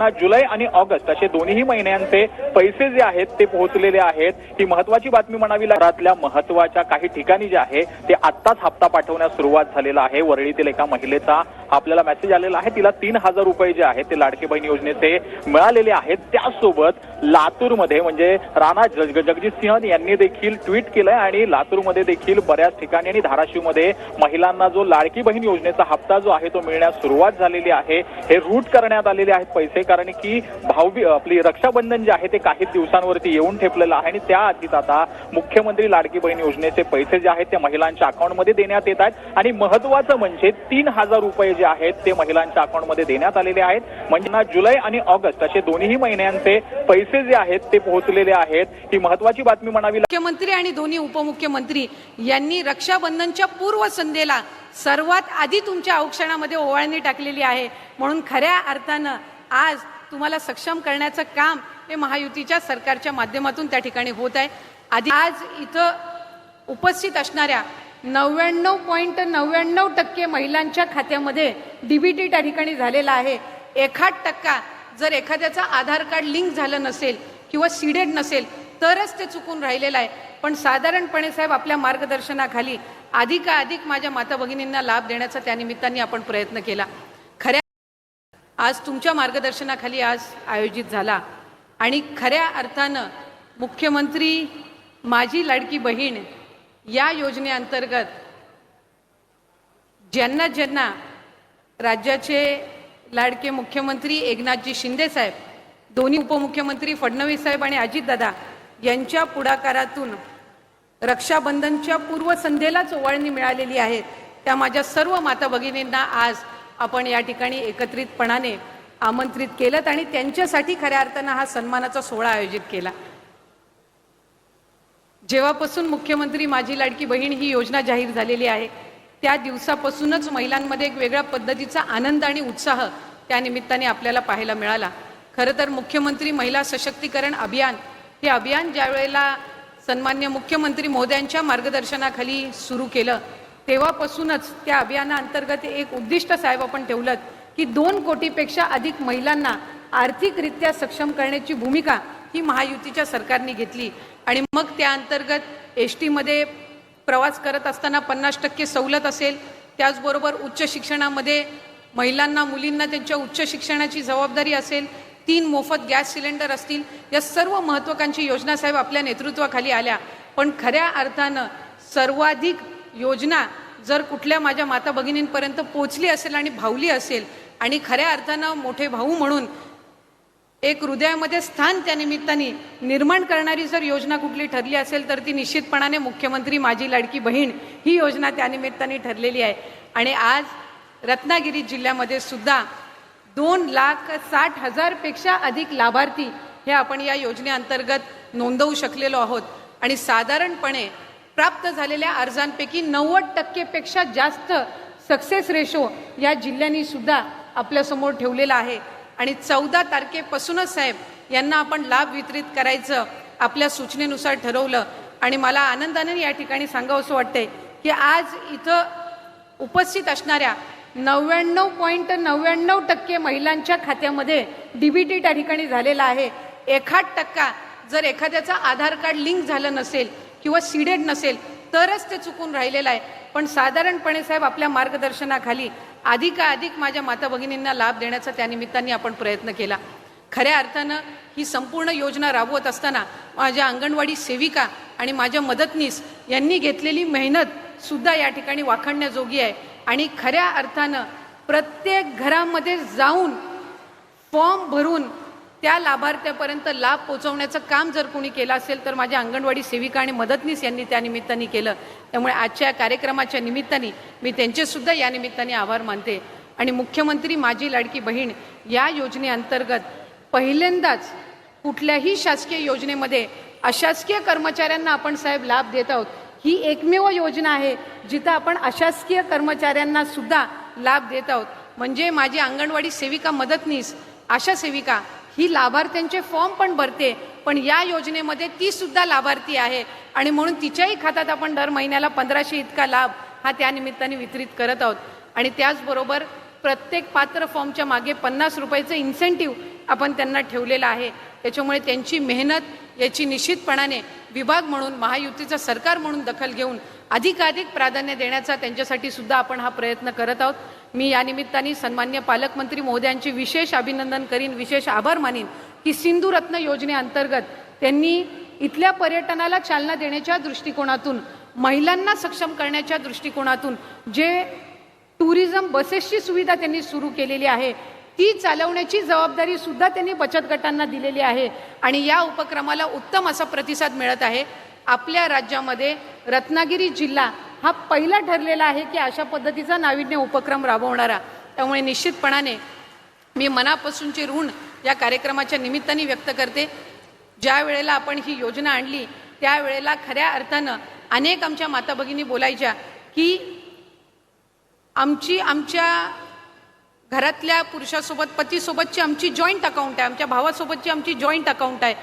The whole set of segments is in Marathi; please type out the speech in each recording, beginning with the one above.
त्यांना जुलै आणि ऑगस्ट असे दोन्ही महिन्यांचे पैसे जे आहेत ते पोहोचलेले आहेत. ही महत्वाची बातमी म्हणावी घरातल्या महत्त्वाच्या काही ठिकाणी जे आहे ते आत्ताच हप्ता पाठवण्यास सुरुवात झालेला आहे. वरळीतील एका महिलेचा आपल्याला मेसेज आलेला आहे. तिला तीन हजार रुपये जे आहेत ते लाडके बहीण योजनेचे मिळालेले आहेत. त्यासोबत लातूरमध्ये म्हणजे राणा जग- जगजित सिंह यांनी देखील ट्विट केलंय आणि लातूरमध्ये देखील बऱ्याच ठिकाणी आणि धाराशिवमध्ये महिलांना जो लाडकी बहीण योजनेचा हप्ता जो आहे तो मिळण्यास सुरुवात झालेली आहे. हे रूट करण्यात आलेले आहेत पैसे. कारण की भाऊबी आपली रक्षाबंधन जे आहे ते काही दिवसांवरती येऊन ठेपलेलं आहे. आणि त्या आधीच आता मुख्यमंत्री लाडकी बहीण योजनेचे पैसे जे आहेत ते महिलांच्या अकाउंटमध्ये देण्यात येत आहेत. आणि महत्वाचं म्हणजे तीन हजार रुपये जे आहेत ते महिलांच्या अकाउंटमध्ये देण्यात आलेले आहेत. म्हणजे जुलै आणि ऑगस्ट असे दोन्ही महिन्यांचे पैसे जे आहेत ते पोहोचलेले आहेत. ही महत्वाची बातमी म्हणावी मुख्यमंत्री आणि दोन्ही उपमुख्यमंत्री यांनी रक्षाबंधनच्या पूर्व संध्येला सर्वात आधी तुमच्या औक्षणामध्ये ओवाळणी टाकलेली आहे. म्हणून खऱ्या अर्थानं आज तुम्हाला सक्षम करण्याचं काम हे महायुतीच्या सरकारच्या माध्यमातून त्या ठिकाणी होत आहे. आधी आज इथं उपस्थित असणाऱ्या नव्याण्णव पॉईंट नव्याण्णव टक्के महिलांच्या खात्यामध्ये डीबीटी त्या ठिकाणी झालेला आहे. एखाद टक्का जर एखाद्याचा आधार कार्ड लिंक झालं नसेल किंवा सीडेड नसेल तरच ते चुकून राहिलेलं आहे. पण साधारणपणे साहेब आपल्या मार्गदर्शनाखाली अधिकाधिक माझ्या माता भगिनींना लाभ देण्याचा त्या निमित्ताने आपण प्रयत्न केला. आज तुमच्या मार्गदर्शनाखाली आज आयोजित झाला. आणि खऱ्या अर्थानं मुख्यमंत्री माझी लाडकी बहीण या योजनेअंतर्गत ज्यांना ज्यांना राज्याचे लाडके मुख्यमंत्री एकनाथजी शिंदेसाहेब दोन्ही उपमुख्यमंत्री फडणवीस साहेब आणि अजितदादा यांच्या पुढाकारातून रक्षाबंधनच्या पूर्वसंध्येलाच ओवाळणी मिळालेली आहे. त्या माझ्या सर्व माता भगिनींना आज आपण या ठिकाणी एकत्रितपणाने आमंत्रित केलं आणि त्यांच्यासाठी खऱ्या अर्थानं हा सन्मानाचा सोहळा आयोजित केला. जेव्हापासून मुख्यमंत्री माझी लाडकी बहीण ही योजना जाहीर झालेली आहे त्या दिवसापासूनच महिलांमध्ये एक वेगळ्या पद्धतीचा आनंद आणि उत्साह त्या निमित्ताने आपल्याला पाहायला मिळाला. खरं तर मुख्यमंत्री महिला सशक्तीकरण अभियान हे अभियान ज्यावेळेला सन्मान्य मुख्यमंत्री मोद्यांच्या मार्गदर्शनाखाली सुरू केलं तेव्हापासूनच त्या अभियानाअंतर्गत एक उद्दिष्ट साहेब आपण ठेवलं की दोन कोटीपेक्षा अधिक महिलांना आर्थिकरित्या सक्षम करण्याची भूमिका ही महायुतीच्या सरकारने घेतली. आणि मग त्या अंतर्गत एस टीमध्ये प्रवास करत असताना पन्नास टक्के सवलत असेल त्याचबरोबर उच्च शिक्षणामध्ये महिलांना मुलींना त्यांच्या उच्च शिक्षणाची जबाबदारी असेल तीन मोफत गॅस सिलेंडर असतील या सर्व महत्त्वाकांक्षी योजना साहेब आपल्या नेतृत्वाखाली आल्या. पण खऱ्या अर्थानं सर्वाधिक योजना जर कुठल्या माझ्या माता भगिनींपर्यंत पोचली असेल आणि भावली असेल आणि खऱ्या अर्थानं मोठे भाऊ म्हणून एक हृदयामध्ये स्थान त्या निमित्ताने निर्माण करणारी जर योजना कुठली ठरली असेल तर ती निश्चितपणाने मुख्यमंत्री माझी लाडकी बहीण ही योजना त्यानिमित्ताने ठरलेली आहे. आणि आज रत्नागिरी जिल्ह्यामध्ये सुद्धा दोन लाख साठ हजारपेक्षा अधिक लाभार्थी हे आपण या योजनेअंतर्गत नोंदवू शकलेलो आहोत. आणि साधारणपणे प्राप्त झालेल्या अर्जांपैकी नव्वद टक्केपेक्षा जास्त सक्सेस रेशो या जिल्ह्यांनी सुद्धा आपल्यासमोर ठेवलेला आहे. आणि चौदा तारखेपासूनच साहेब यांना आपण लाभ वितरित करायचं आपल्या सूचनेनुसार ठरवलं. आणि मला आनंदाने या ठिकाणी सांगावं असं वाटतंय की आज इथं उपस्थित असणाऱ्या नव्याण्णव पॉईंट नव्याण्णव टक्के महिलांच्या खात्यामध्ये डीबीटी त्या ठिकाणी झालेला आहे. एखाद टक्का जर एखाद्याचं आधार कार्ड लिंक झालं नसेल किंवा सीडेड नसेल तरच ते चुकून राहिलेलं आहे. पण साधारणपणे साहेब आपल्या मार्गदर्शनाखाली अधिकाधिक माझ्या माता भगिनींना लाभ देण्याचा त्या निमित्ताने आपण प्रयत्न केला. खऱ्या अर्थानं ही संपूर्ण योजना राबवत असताना माझ्या अंगणवाडी सेविका आणि माझ्या मदतनीस यांनी घेतलेली मेहनत सुद्धा या ठिकाणी वाखाणण्याजोगी आहे. आणि खऱ्या अर्थानं प्रत्येक घरामध्ये जाऊन फॉर्म भरून त्या लाभार्थ्यापर्यंत लाभ पोहोचवण्याचं काम जर कोणी केलं असेल तर माझ्या अंगणवाडी सेविका आणि मदतनीस यांनी त्या निमित्ताने केलं. त्यामुळे आजच्या कार्यक्रमाच्या निमित्ताने मी त्यांचेसुद्धा या निमित्ताने आभार मानते. आणि मुख्यमंत्री माझी लाडकी बहीण या योजनेअंतर्गत पहिल्यांदाच कुठल्याही शासकीय योजनेमध्ये अशासकीय कर्मचाऱ्यांना आपण साहेब लाभ देत आहोत. ही एकमेव योजना आहे जिथं आपण अशासकीय कर्मचाऱ्यांना सुद्धा लाभ देत आहोत. म्हणजे माझी अंगणवाडी सेविका मदतनीस आशा सेविका ही लाभार्थ्यांचे फॉर्म पण भरते पण या योजनेमध्ये ती सुद्धा लाभार्थी आहे. आणि म्हणून तिच्याही खात्यात आपण दर महिन्याला पंधराशे इतका लाभ हा त्यानिमित्ताने वितरित करत आहोत. आणि त्याचबरोबर प्रत्येक पात्र फॉर्मच्या मागे पन्नास रुपयाचं इन्सेंटिव्ह आपण त्यांना ठेवलेलं आहे. त्याच्यामुळे त्यांची मेहनत याची निश्चितपणाने विभाग म्हणून महायुतीचं सरकार म्हणून दखल घेऊन अधिकाधिक प्राधान्य देण्याचा त्यांच्यासाठी सुद्धा आपण हा प्रयत्न करत आहोत. मी या निमित्ताने सन्मान्य पालकमंत्री महोदयांचे विशेष अभिनंदन करीन विशेष आभार मानीन. की सिंधुरत्न योजनेअंतर्गत त्यांनी इथल्या पर्यटनाला चालना देण्याच्या दृष्टिकोनातून महिलांना सक्षम करण्याच्या दृष्टिकोनातून जे टुरिझम बसेसची सुविधा त्यांनी सुरू केलेली आहे ती चालवण्याची जबाबदारी सुद्धा त्यांनी बचत गटांना दिलेली आहे. आणि या उपक्रमाला उत्तम असा प्रतिसाद मिळत आहे. आपल्या राज्यामध्ये रत्नागिरी जिल्हा हा पहिला ठरलेला आहे की अशा पद्धतीचा नाविन्य उपक्रम राबवणारा. त्यामुळे निश्चितपणाने मी मनापासूनचे ऋण या कार्यक्रमाच्या निमित्ताने व्यक्त करते. ज्या वेळेला आपण ही योजना आणली त्यावेळेला खऱ्या अर्थानं अनेक आमच्या माता भगिनी बोलायच्या की आमची आमच्या घरातल्या पुरुषासोबत पतीसोबतची आमची जॉईंट अकाउंट आहे. आमच्या भावासोबतची आमची जॉईंट अकाउंट आहे.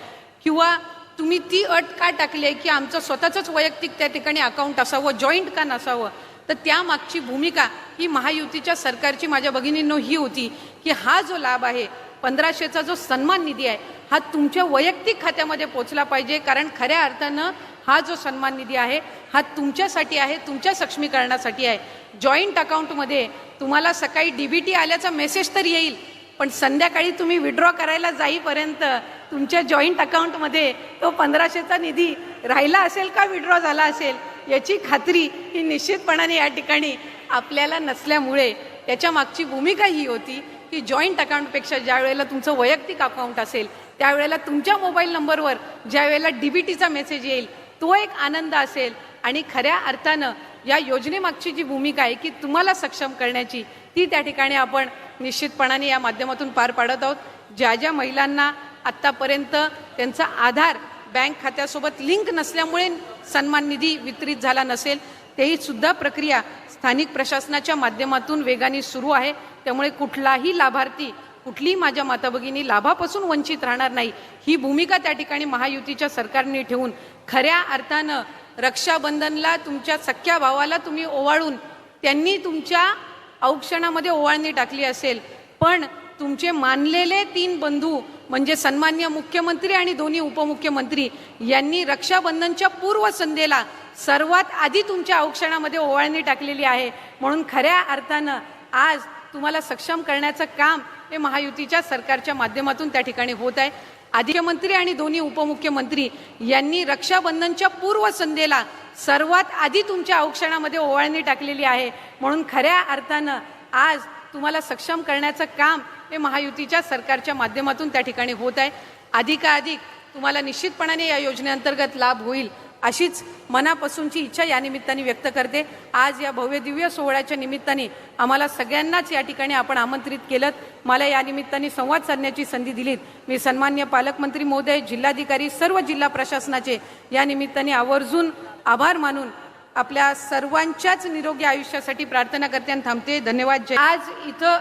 किंवा तुम्ही ती अट का टाकली आहे की आमचं स्वतःचंच वैयक्तिक त्या ठिकाणी अकाउंट असावं जॉईंट का नसावं? तर त्यामागची भूमिका ही महायुतीच्या सरकारची माझ्या भगिनींनो ही होती की हा जो लाभ आहे पंधराशेचा जो सन्मान निधी आहे हा तुमच्या वैयक्तिक खात्यामध्ये पोचला पाहिजे. कारण खऱ्या अर्थानं हा जो सन्मान निधी आहे हा तुमच्यासाठी आहे तुमच्या सक्षमीकरणासाठी आहे. जॉईंट अकाउंटमध्ये तुम्हाला सकाळी डी व्ही टी आल्याचा मेसेज तर येईल पण संध्याकाळी तुम्ही विड्रॉ करायला जाईपर्यंत तुमच्या जॉईंट अकाउंटमध्ये तो पंधराशेचा निधी राहिला असेल का विड्रॉ झाला असेल याची खात्री ही निश्चितपणाने या ठिकाणी आपल्याला नसल्यामुळे त्याच्या मागची भूमिका ही होती की जॉईंट अकाउंटपेक्षा ज्या वेळेला तुमचं वैयक्तिक अकाउंट असेल त्यावेळेला तुमच्या मोबाईल नंबरवर ज्या वेळेला टीचा मेसेज येईल तो एक आनंद असेल. आणि खऱ्या अर्थानं या योजनेमागची जी भूमिका आहे की तुम्हाला सक्षम करण्याची ती त्या ठिकाणी आपण निश्चितपणाने या माध्यमातून पार पाडत आहोत. ज्या ज्या महिलांना आत्तापर्यंत त्यांचा आधार बँक खात्यासोबत लिंक नसल्यामुळे सन्मान निधी वितरित झाला नसेल तेही सुद्धा प्रक्रिया स्थानिक प्रशासनाच्या माध्यमातून वेगाने सुरू आहे. त्यामुळे कुठलाही लाभार्थी कुठलीही माझ्या माता भगिनी लाभापासून वंचित राहणार नाही ही भूमिका त्या ठिकाणी महायुतीच्या सरकारने ठेवून खऱ्या अर्थानं रक्षाबंधनला तुमच्या सख्या भावाला तुम्ही ओवाळून त्यांनी तुमच्या औक्षणामध्ये ओवाळणी टाकली असेल. पण तुमचे मानलेले तीन बंधू म्हणजे सन्मान्य मुख्यमंत्री आणि दोन्ही उपमुख्यमंत्री यांनी रक्षाबंधनच्या पूर्वसंध्येला सर्वात आधी तुमच्या औक्षणामध्ये ओवाळणी टाकलेली आहे. म्हणून खऱ्या अर्थानं आज तुम्हाला सक्षम करण्याचं काम हे महायुतीच्या सरकारच्या माध्यमातून त्या ठिकाणी होत आहे. मुख्यमंत्री आणि दोन्ही उपमुख्यमंत्री यांनी रक्षाबंधनच्या पूर्वसंध्येला सर्वात आधी तुमच्या औक्षणामध्ये ओवाळणी टाकलेली आहे. म्हणून खऱ्या अर्थानं आज तुम्हाला सक्षम करण्याचं काम हे महायुतीच्या सरकारच्या माध्यमातून त्या ठिकाणी होत आहे. अधिकाधिक तुम्हाला निश्चितपणाने या योजनेअंतर्गत लाभ होईल. अशीच मनापासूनची इच्छा या निमित्ताने व्यक्त करते. आज या भव्य दिव्य सोहळ्याच्या निमित्ताने आम्हाला सगळ्यांनाच या ठिकाणी आपण आमंत्रित केलं. मला या निमित्ताने संवाद साधण्याची संधी दिलीत. मी सन्मान्य पालकमंत्री महोदय जिल्हाधिकारी सर्व जिल्हा प्रशासनाचे या निमित्ताने आवर्जून आभार मानून आपल्या सर्वांच्याच निरोगी आयुष्यासाठी प्रार्थना करते आणि थांबते. धन्यवाद. जय आज इथं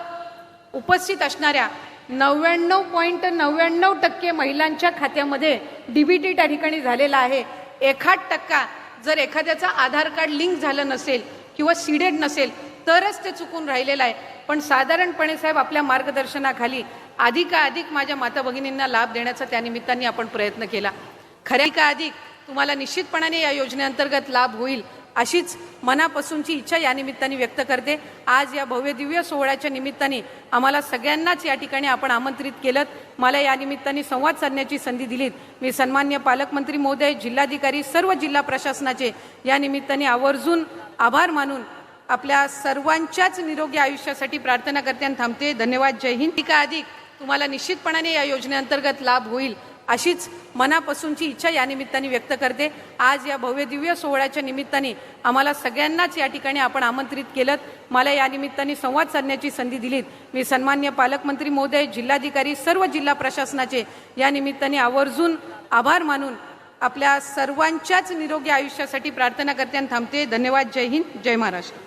उपस्थित असणाऱ्या नव्याण्णव पॉईंट नव्याण्णव टक्के महिलांच्या खात्यामध्ये डीबीटी त्या ठिकाणी झालेला आहे. एखाद टक्का जर एखाद्याचं आधार कार्ड लिंक झालं नसेल किंवा सीडेड नसेल तरच ते चुकून राहिलेलं आहे. पण साधारणपणे साहेब आपल्या मार्गदर्शनाखाली अधिकाधिक माझ्या माता भगिनींना लाभ देण्याचा त्या निमित्ताने आपण प्रयत्न केला. खऱ्या अधिक? तुम्हाला निश्चितपणाने या योजनेअंतर्गत लाभ होईल. अशीच मनापासूनची इच्छा या निमित्ताने व्यक्त करते. आज या भव्यदिव्य सोहळ्याच्या निमित्ताने आम्हाला सगळ्यांनाच या ठिकाणी आपण आमंत्रित केलं मला या निमित्ताने संवाद साधण्याची संधी दिलीत. मी सन्मान्य पालकमंत्री महोदय जिल्हाधिकारी सर्व जिल्हा प्रशासनाचे या निमित्ताने आवर्जून आभार मानून आपल्या सर्वांच्याच निरोगी आयुष्यासाठी प्रार्थना करते आणि थांबते. धन्यवाद. जय हिंद. अधिक तुम्हाला निश्चितपणाने या योजनेअंतर्गत लाभ होईल. अशीच मनापासूनची इच्छा या निमित्ताने व्यक्त करते. आज या भव्य दिव्य सोहळ्याच्या निमित्ताने आम्हाला सगळ्यांनाच या ठिकाणी आपण आमंत्रित केलं. मला या निमित्ताने संवाद साधण्याची संधी दिलीत. मी सन्मान्य पालकमंत्री महोदय जिल्हाधिकारी सर्व जिल्हा प्रशासनाचे या निमित्ताने आवर्जून आभार मानून आपल्या सर्वांच्याच निरोगी आयुष्यासाठी प्रार्थना करते आणि थांबते. धन्यवाद. जय हिंद. जय महाराष्ट्र.